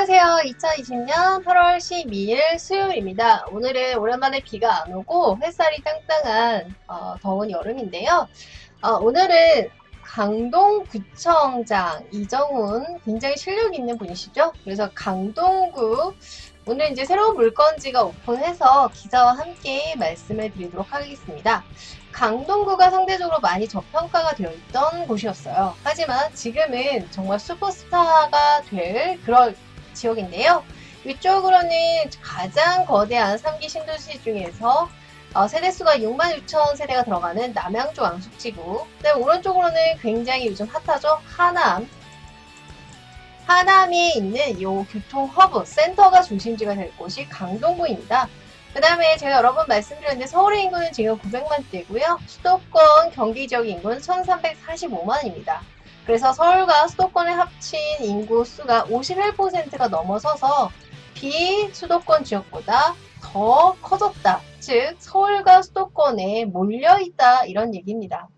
안녕하세요. 2020년 8월 12일 수요일입니다. 오늘은 오랜만에 비가 안 오고 햇살이 땅땅한 어, 더운 여름인데요. 어, 오늘은 강동구청장 이정훈 굉장히 실력 있는 분이시죠? 그래서 강동구 오늘 이제 새로운 물건지가 오픈해서 기자와 함께 말씀을 드리도록 하겠습니다. 강동구가 상대적으로 많이 저평가가 되어 있던 곳이었어요. 하지만 지금은 정말 슈퍼스타가 될 그런 지역인데요. 위쪽으로는 가장 거대한 3기 신도시 중에서 어, 세대수가 6만 6천 세대가 들어가는 남양주 왕숙지구. 그다음 오른쪽으로는 굉장히 요즘 핫하죠. 하남. 하남에 있는 요 교통 허브 센터가 중심지가 될 곳이 강동구입니다. 그 다음에 제가 여러 번 말씀드렸는데 서울의 인구는 지금 900만 대고요. 수도권 경기 지역 인구는 1345만입니다. 그래서 서울과 수도권의 합친 인구 수가 51%가 넘어서서 비수도권 지역보다 더 커졌다. 즉 서울과 수도권에 몰려있다 이런 얘기입니다.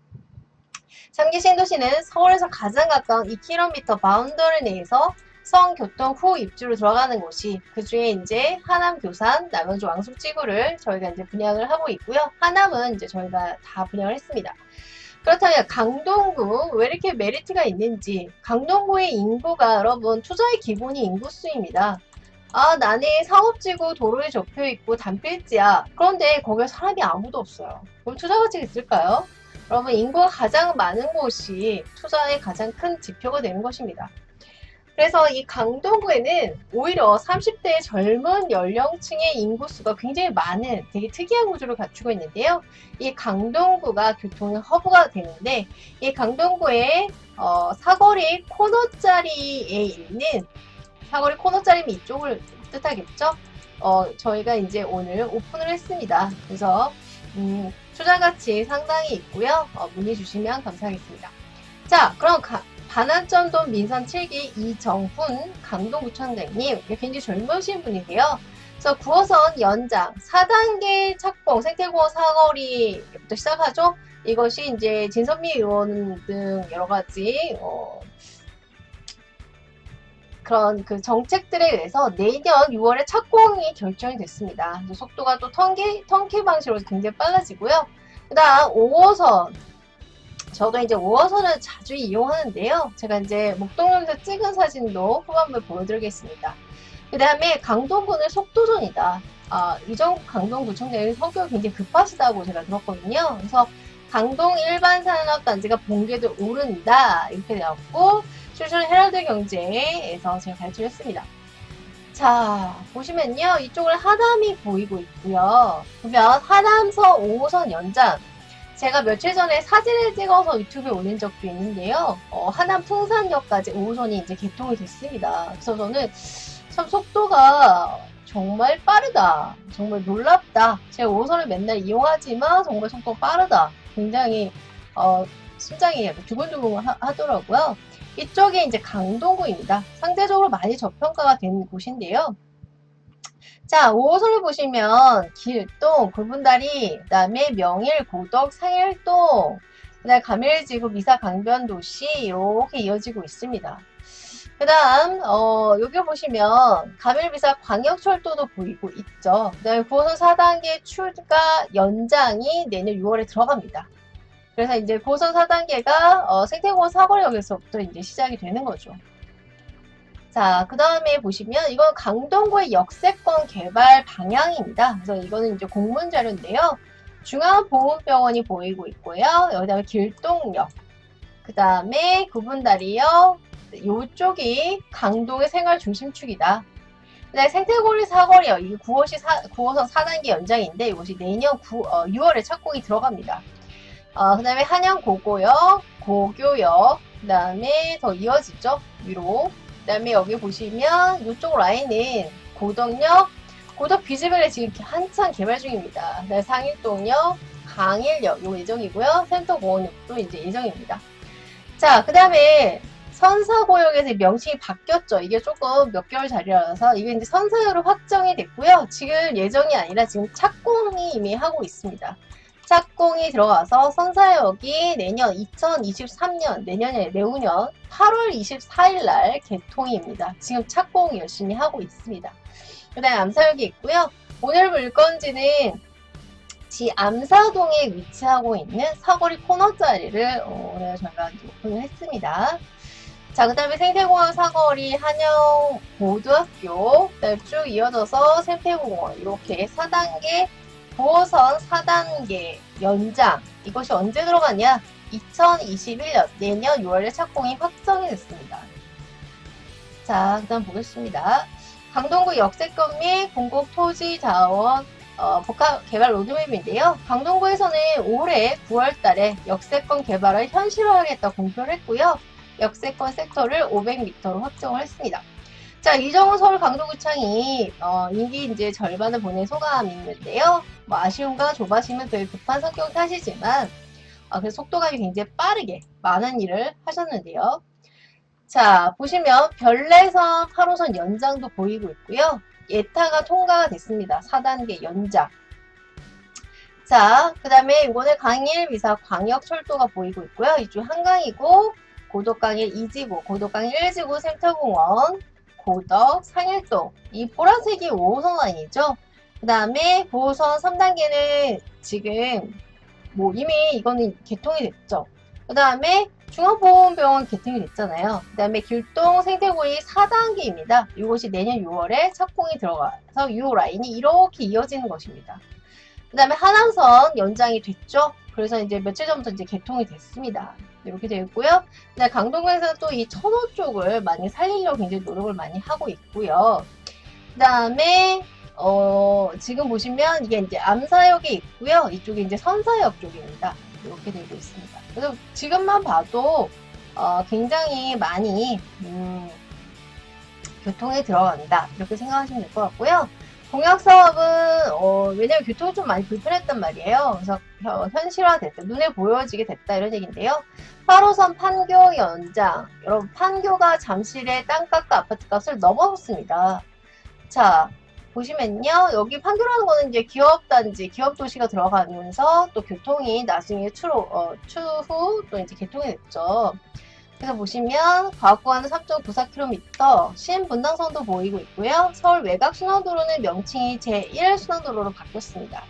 3기 신도시는 서울에서 가장 가까운 2km 바운더리 내에서 성교통 후 입주로 들어가는 곳이 그 중에 이제 하남 교산, 남양주 왕숙지구를 저희가 이제 분양을 하고 있고요. 하남은 이제 저희가 다 분양을 했습니다. 그렇다면 강동구 왜 이렇게 메리트가 있는지 강동구의 인구가 여러분 투자의 기본이 인구수입니다. 아 나는 사업지구 도로에 접혀 있고 단필지야. 그런데 거기에 사람이 아무도 없어요. 그럼 투자 가치가 있을까요? 여러분 인구가 가장 많은 곳이 투자의 가장 큰 지표가 되는 것입니다. 그래서 이 강동구에는 오히려 30대 젊은 연령층의 인구수가 굉장히 많은 되게 특이한 구조를 갖추고 있는데요. 이 강동구가 교통의 허브가 되는데 이 강동구의 어, 사거리 코너짜리에 있는 사거리 코너짜리면 이쪽을 뜻하겠죠? 어, 저희가 이제 오늘 오픈을 했습니다. 그래서 음, 투자 가치 상당히 있고요. 어, 문의 주시면 감사하겠습니다. 자, 그럼 가, 반환점동 민선 7기 이정훈 강동구청장님 굉장히 젊으신 분이세요. 그래서 9호선 연장 4단계 착공 생태공원 사거리부터 시작하죠. 이것이 이제 진선미 의원 등 여러 가지 어, 그런 그 정책들에 의해서 내년 6월에 착공이 결정이 됐습니다. 속도가 또 턴키, 턴키 방식으로 굉장히 빨라지고요. 그 다음 5호선 저도 이제 5호선을 자주 이용하는데요. 제가 이제 목동역에서 찍은 사진도 후반부에 보여드리겠습니다. 그 다음에 강동구는 속도전이다. 아, 이정 강동구청장이 성격이 굉장히 급하시다고 제가 들었거든요. 그래서 강동 일반 산업단지가 본궤도 오른다. 이렇게 되었고, 출전 헤럴드 경제에서 제가 발표를 했습니다. 자, 보시면요. 이쪽을 하남이 보이고 있고요. 보면 하남서 5호선 연장. 제가 며칠 전에 사진을 찍어서 유튜브에 올린 적도 있는데요. 어, 하남 풍산역까지 5호선이 이제 개통이 됐습니다. 그래서 저는 참 속도가 정말 빠르다. 정말 놀랍다. 제가 5호선을 맨날 이용하지만 정말 속도 빠르다. 굉장히 어, 심장이 두근두근 하, 더라고요 이쪽이 이제 강동구입니다. 상대적으로 많이 저평가가 된 곳인데요. 자, 5호선을 보시면 길동, 굴분다리, 그 다음에 명일, 고덕, 상일동, 그 다음 가밀지구, 미사, 강변도시 이렇게 이어지고 있습니다. 그 다음 어, 여기 보시면 가밀비사 광역철도도 보이고 있죠. 그 다음에 9호선 4단계 추가 연장이 내년 6월에 들어갑니다. 그래서 이제 9호선 4단계가 어, 생태공원 사거리역에서부터 이제 시작이 되는 거죠. 자, 그 다음에 보시면 이건 강동구의 역세권 개발 방향입니다. 그래서 이거는 이제 공문 자료인데요. 중앙보훈병원이 보이고 있고요. 여기다가 길동역, 그 다음에 구분다리역, 이쪽이 강동의 생활 중심축이다. 그다음에 생태고리 사거리역, 이게 9호시 4, 9호선 4단계 연장인데 이것이 내년 9, 어, 6월에 착공이 들어갑니다. 어, 그 다음에 한양고고역, 고교역, 그 다음에 더 이어지죠. 위로. 그 다음에 여기 보시면 이쪽 라인은 고덕역, 고덕 비즈벨에 지금 한창 개발 중입니다. 그다음에 상일동역, 강일역 요 예정이고요. 센터공원역도 이제 예정입니다. 자, 그 다음에 선사고역에서 명칭이 바뀌었죠. 이게 조금 몇 개월 자리라서 이게 이제 선사역으로 확정이 됐고요. 지금 예정이 아니라 지금 착공이 이미 하고 있습니다. 착공이 들어가서 선사역이 내년 2023년 내년에 내후년 8월 24일 날 개통입니다. 지금 착공 열심히 하고 있습니다. 그 다음에 암사역이 있고요. 오늘 물건지는 지 암사동에 위치하고 있는 사거리 코너 자리를 어, 오늘 저희가 오픈을 했습니다. 자, 그 다음에 생태공원 사거리 한영 고등학교, 그다음에 쭉 이어져서 생태공원, 이렇게 4단계, 9호선 4단계 연장. 이것이 언제 들어가냐? 2021년, 내년 6월에 착공이 확정이 됐습니다. 자, 그 다음 보겠습니다. 강동구 역세권 및 공공 토지 자원 어, 복합 개발 로드맵인데요. 강동구에서는 올해 9월 달에 역세권 개발을 현실화하겠다 공표를 했고요. 역세권 섹터를 500m로 확정을 했습니다. 자, 이정우 서울 강동구청이 어, 임기 이제 절반을 보낸 소감이 있는데요. 뭐 아쉬움과 조바심은 늘 급한 성격 탓이지만 어, 그 속도감이 굉장히 빠르게 많은 일을 하셨는데요. 자, 보시면 별내선 8호선 연장도 보이고 있고요. 예타가 통과가 됐습니다. 4단계 연장. 자, 그 다음에 이거는 강일 미사 광역철도가 보이고 있고요. 이쪽 한강이고 고덕강일 2지구, 고덕강일 1지구 센터공원, 고덕, 상일동. 이 보라색이 5호선 라인이죠. 그 다음에 9호선 3단계는 지금 뭐 이미 이거는 개통이 됐죠. 그 다음에 중앙보건병원 개통이 됐잖아요. 그 다음에 길동 생태고리 4단계입니다. 이것이 내년 6월에 착공이 들어가서 6호 라인이 이렇게 이어지는 것입니다. 그 다음에 하남선 연장이 됐죠. 그래서 이제 며칠 전부터 이제 개통이 됐습니다. 이렇게 되어 있고요. 네, 강동구에서는 또 이 천호 쪽을 많이 살리려고 굉장히 노력을 많이 하고 있고요. 그 다음에 어, 지금 보시면 이게 이제 암사역에 있고요. 이쪽이 이제 선사역 쪽입니다. 이렇게 되고 있습니다. 그래서 지금만 봐도 어, 굉장히 많이 음, 교통에 들어간다 이렇게 생각하시면 될 것 같고요. 공약 사업은 어, 왜냐면 교통이 좀 많이 불편했단 말이에요. 그래서 어, 현실화 됐다, 눈에 보여지게 됐다 이런 얘기인데요. 8호선 판교 연장, 여러분 판교가 잠실의 땅값과 아파트값을 넘어섰습니다. 자 보시면요. 여기 판교라는 거는 이제 기업단지, 기업도시가 들어가면서 또 교통이 나중에 추로, 어, 추후 또 이제 개통이 됐죠. 그래서 보시면 과학구간은 3.94km, 신분당선도 보이고 있고요. 서울 외곽 순환도로는 명칭이 제1 순환도로로 바뀌었습니다.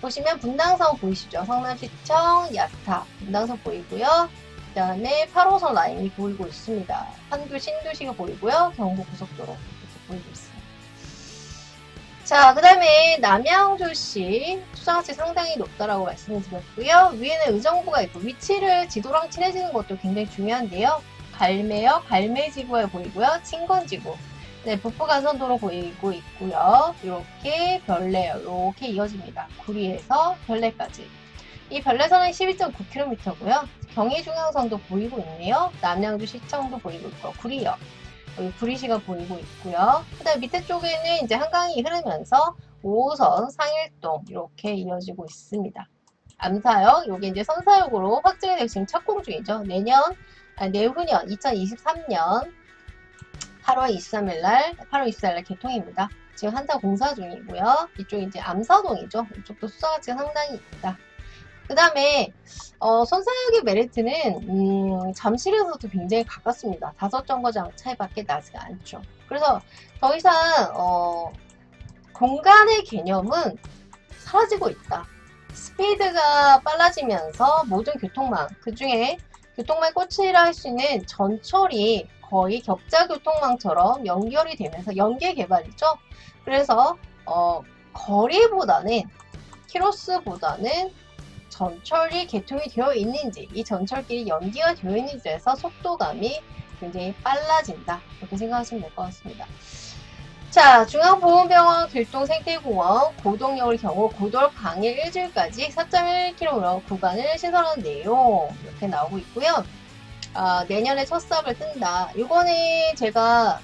보시면 분당선 보이시죠? 성남시청, 야타, 분당선 보이고요. 그 다음에 8호선 라인이 보이고 있습니다. 판교 신도시가 보이고요. 경부고속도로 이렇게 보이고 있습니다. 자, 그 다음에 남양주시 수상가치 상당히 높다라고 말씀을 드렸고요. 위에는 의정부가 있고 위치를 지도랑 친해지는 것도 굉장히 중요한데요. 갈매역, 갈매지구에 보이고요. 친건지구. 네, 북부간선도로 보이고 있고요. 이렇게 별내역, 이렇게 이어집니다. 구리에서 별내까지. 이 별내선은 12.9km고요. 경의중앙선도 보이고 있네요. 남양주 시청도 보이고 있고 구리역. 여기 구리시가 보이고 있고요. 그 다음 밑에 쪽에는 이제 한강이 흐르면서 5호선 상일동 이렇게 이어지고 있습니다. 암사역, 요게 이제 선사역으로 확정이 되고 지금 착공 중이죠. 내년, 아니, 내후년 2023년 8월 23일 날, 8월 24일 날 개통입니다. 지금 한자 공사 중이고요. 이쪽 이제 암사동이죠. 이쪽도 수사가치가 상당히 있다. 그 다음에 어, 선사역의 메리트는 음, 잠실에서도 굉장히 가깝습니다. 다섯 정거장 차이밖에 나지가 않죠. 그래서 더 이상 어, 공간의 개념은 사라지고 있다. 스피드가 빨라지면서 모든 교통망, 그 중에 교통망 꽃이라 할 수 있는 전철이 거의 격자 교통망처럼 연결이 되면서 연계 개발이죠. 그래서 어, 거리보다는 키로수보다는 전철이 개통이 되어 있는지, 이 전철끼리 연기가 되어 있는지에서 속도감이 굉장히 빨라진다. 이렇게 생각하시면 될 것 같습니다. 자, 중앙보건병원 길동 생태공원 고동역의 경우 고돌 강일 1줄까지 4.1km 구간을 신설하는 내용 이렇게 나오고 있고요. 아, 내년에 첫 삽을 뜬다. 이거는 제가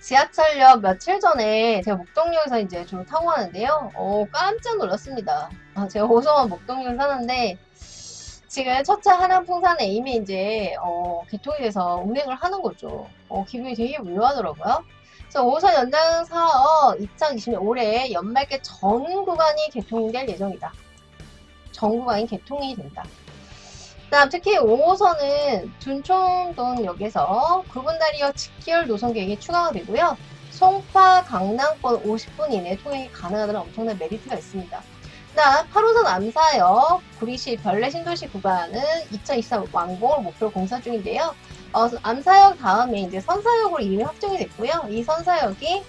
지하철역 며칠 전에 제가 목동역에서 이제 좀 타고 가는데요. 어, 깜짝 놀랐습니다. 아, 제가 호성원 목동역 사는데 지금 첫차 하남풍산에 이미 이제 어, 개통이 돼서 운행을 하는 거죠. 어, 기분이 되게 묘하더라고요. 그래서 5호선 연장 사업 통해서 2020년 올해 연말께 전 구간이 개통될 예정이다. 전 구간이 개통이 된다. 특히 5호선은 둔촌동역에서 구분다리역 직결 노선 계획이 추가가 되고요. 송파 강남권 50분 이내 통행이 가능하다는 엄청난 메리트가 있습니다. 그다음 8호선 암사역 구리시 별내 신도시 구간은 2023 완공을 목표로 공사 중인데요. 어, 암사역 다음에 이제 선사역으로 이름이 확정이 됐고요. 이 선사역이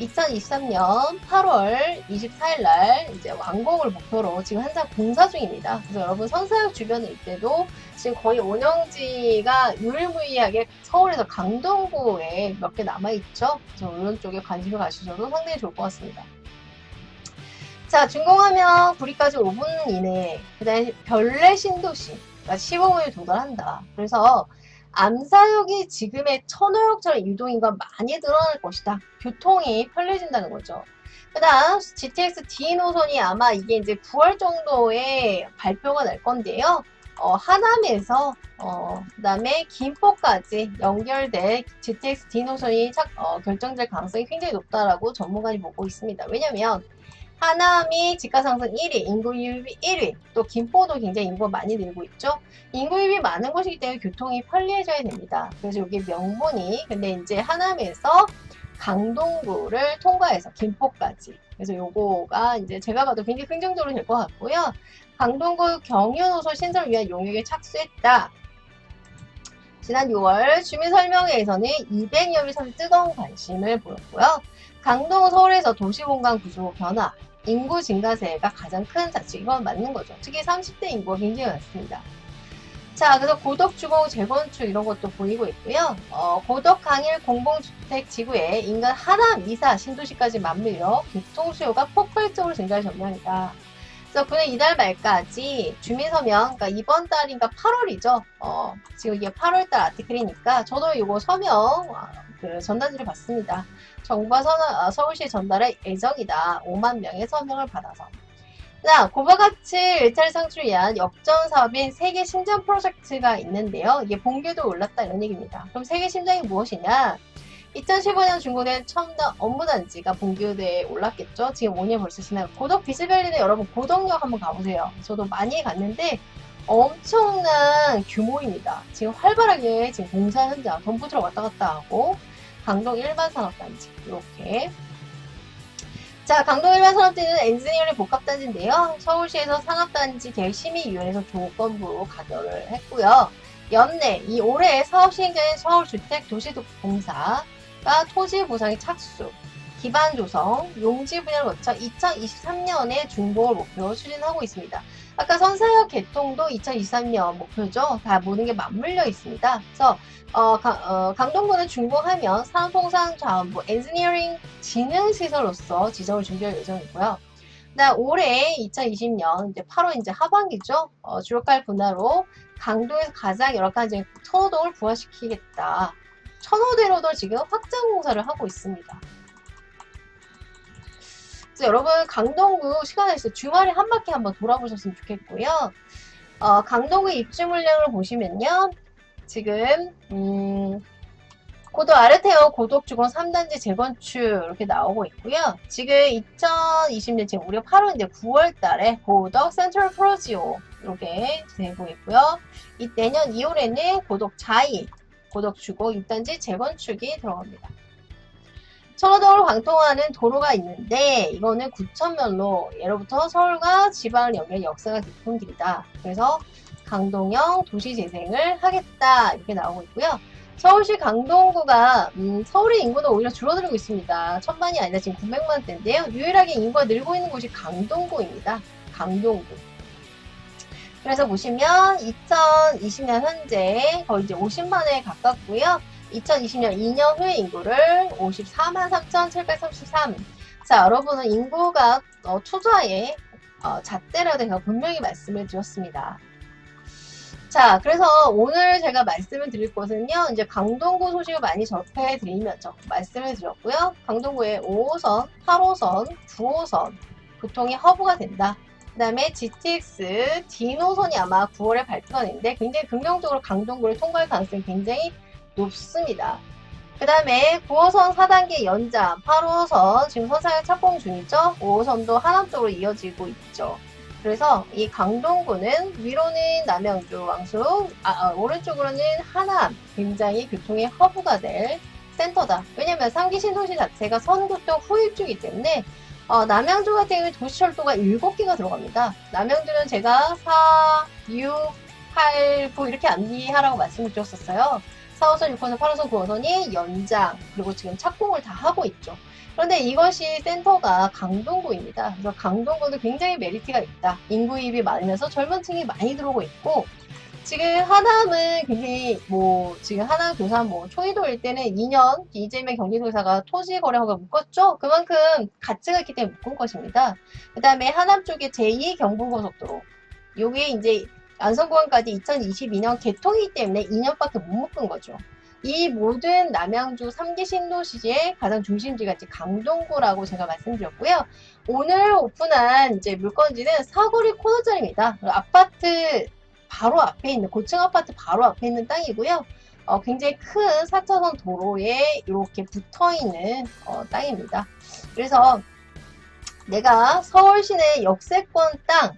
2023년 8월 24일 날 이제 완공을 목표로 지금 한창 공사 중입니다. 그래서 여러분 선사역 주변에 있때도 지금 거의 운영지가 유일무이하게 서울에서 강동구에 몇 개 남아있죠. 그래서 이런 쪽에 관심을 가시셔도 상당히 좋을 것 같습니다. 자, 준공하면 구리까지 5분 이내, 그 다음에 별내 신도시가 15분에 도달한다. 그래서 암사역이 지금의 천호역처럼 유동인구가 많이 늘어날 것이다. 교통이 편리해진다는 거죠. 그 다음 GTX D 노선이 아마 이게 이제 9월 정도에 발표가 날 건데요. 어, 하남에서 어, 그다음에 김포까지 연결될 GTX D 노선이 착, 어, 결정될 가능성이 굉장히 높다라고 전문가들이 보고 있습니다. 왜냐면 하남이 집가 상승 1위, 인구 유입이 1위, 또 김포도 굉장히 인구가 많이 늘고 있죠. 인구 유입이 많은 곳이기 때문에 교통이 편리해져야 됩니다. 그래서 여기 명분이 근데 이제 하남에서 강동구를 통과해서 김포까지. 그래서 요거가 이제 제가 봐도 굉장히 긍정적으로 될 것 같고요. 강동구 경유 노선 신설을 위한 용역에 착수했다. 지난 6월 주민 설명회에서는 200여 명 사실 뜨거운 관심을 보였고요. 강동 서울에서 도시공간 구조 변화, 인구 증가세가 가장 큰 자취 이건 맞는 거죠. 특히 30대 인구가 굉장히 많습니다. 자, 그래서 고덕 주거 재건축 이런 것도 보이고 있고요. 어, 고덕 강일 공공주택 지구에 인간 하남, 이사, 신도시까지 맞물려 교통 수요가 폭발적으로 증가할 전망이다. 그래서 그는 이달 말까지 주민 서명, 그러니까 이번 달인가 8월이죠. 어, 지금 이게 8월달 아티클이니까 저도 이거 서명 어, 그 전단지를 받습니다. 정부가 서, 어, 서울시에 전달할 예정이다. 5만 명의 서명을 받아서. 자, 고바 가치 일자리 창출을 위한 역전 사업인 세계 신장 프로젝트가 있는데요. 이게 본궤도 올랐다 이런 얘기입니다. 그럼 세계 신장이 무엇이냐? 2015년 중국의 첨단 업무단지가 본교대에 올랐겠죠. 지금 5년 벌써 지나고 고덕 비스밸리는 여러분 고덕역 한번 가보세요. 저도 많이 갔는데 엄청난 규모입니다. 지금 활발하게 지금 공사 현장 덤프트럭 왔다 갔다 하고 강동 일반 산업단지 이렇게 자 강동 일반 산업단지는 엔지니어링 복합단지인데요. 서울시에서 산업단지 계획심의위원회에서 조건부로 가결을 했고요. 연내 이 올해 사업 시행자인 서울주택도시공사 가 토지 보상의 착수, 기반 조성, 용지 분야를 거쳐 2023년에 준공을 목표로 추진하고 있습니다. 아까 선사역 개통도 2023년 목표죠. 다 모든 게 맞물려 있습니다. 그래서 어, 가, 어, 강동구는 준공하면 산업통상자원부 엔지니어링 지능시설로서 지정을 준비할 예정이고요. 나 올해 2020년 이제 8월 이제 하반기죠. 어, 주력할 분야로 강동에서 가장 여러 가지 선호동을 부활시키겠다. 천호대로도 지금 확장 공사를 하고 있습니다. 그래서 여러분 강동구 시간에 있어 주말에 한 바퀴 한번 돌아보셨으면 좋겠고요. 어, 강동구 입주 물량을 보시면요. 지금 음, 고도 아르테오 고덕주공 3단지 재건축 이렇게 나오고 있고요. 지금 2020년 지금 우리 8월 이제 9월 달에 고덕 센트럴 프로지오 이렇게 되고 있고요. 이 내년 2월에는 고덕 자이 고덕주고 6단지 재건축이 들어갑니다. 천호동을 관통하는 도로가 있는데 이거는 구천면로 예로부터 서울과 지방을 연결 역사가 깊은 길이다. 그래서 강동형 도시재생을 하겠다 이렇게 나오고 있고요. 서울시 강동구가 음, 서울의 인구는 오히려 줄어들고 있습니다. 천만이 아니라 지금 900만 대인데요. 유일하게 인구가 늘고 있는 곳이 강동구입니다. 강동구. 그래서 보시면 2020년 현재 거의 이제 50만에 가깝고요. 2020년 2년 후의 인구를 54만 3,733. 자, 여러분은 인구가 어, 투자에 어, 잣대라고 제가 분명히 말씀을 드렸습니다. 자, 그래서 오늘 제가 말씀을 드릴 것은요, 이제 강동구 소식을 많이 접해 드리면서 말씀을 드렸고요. 강동구의 5호선, 8호선, 9호선 교통이 허브가 된다. 그 다음에 GTX D 노선이 아마 9월에 발표가 되는데 굉장히 긍정적으로 강동구를 통과할 가능성이 굉장히 높습니다. 그 다음에 9호선 4단계 연장, 8호선 지금 선상에 착공 중이죠. 5호선도 하남 쪽으로 이어지고 있죠. 그래서 이 강동구는 위로는 남양주, 왕숙, 아, 아, 오른쪽으로는 하남, 굉장히 교통의 허브가 될 센터다. 왜냐면 상기 신도시 자체가 선교통 후입주이기 때문에 어, 남양주 같은 경우에 도시철도가 7개가 들어갑니다. 남양주는 제가 4, 6, 8, 9 이렇게 안내하라고 말씀을 드렸었어요. 4호선, 6호선, 8호선, 9호선이 연장 그리고 지금 착공을 다 하고 있죠. 그런데 이것이 센터가 강동구입니다. 그래서 강동구도 굉장히 메리트가 있다. 인구입이 많으면서 젊은 층이 많이 들어오고 있고 지금 하남은 굉장히 뭐 지금 하남 교산 뭐 초이도일 때는 2년 이재명 경기도지사가 토지 거래허가 묶었죠. 그만큼 가치가 있기 때문에 묶은 것입니다. 그 다음에 하남 쪽에 제2 경부고속도로 요게 이제 안성공항까지 2022년 개통이기 때문에 2년밖에 못 묶은 거죠. 이 모든 남양주 3기 신도시의 가장 중심지가 이제 강동구라고 제가 말씀드렸고요. 오늘 오픈한 이제 물건지는 사거리 코너짜리입니다. 아파트 바로 앞에 있는 고층 아파트 바로 앞에 있는 땅이고요. 어, 굉장히 큰 4차선 도로에 이렇게 붙어 있는 어, 땅입니다. 그래서 내가 서울 시내 역세권 땅,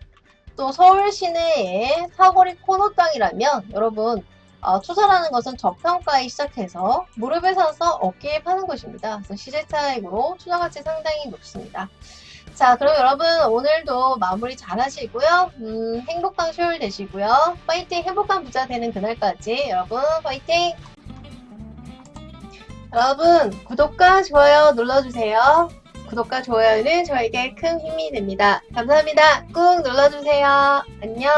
또 서울 시내의 사거리 코너 땅이라면 여러분 어, 투자라는 것은 저평가에 시작해서 무릎에 서서 어깨에 파는 것입니다. 그래서 시세 차익으로 투자 가치 상당히 높습니다. 자, 그럼 여러분 오늘도 마무리 잘 하시고요. 음, 행복한 쇼일 되시고요. 파이팅! 행복한 부자 되는 그날까지 여러분 파이팅! 여러분 구독과 좋아요 눌러주세요. 구독과 좋아요는 저에게 큰 힘이 됩니다. 감사합니다. 꾹 눌러주세요. 안녕!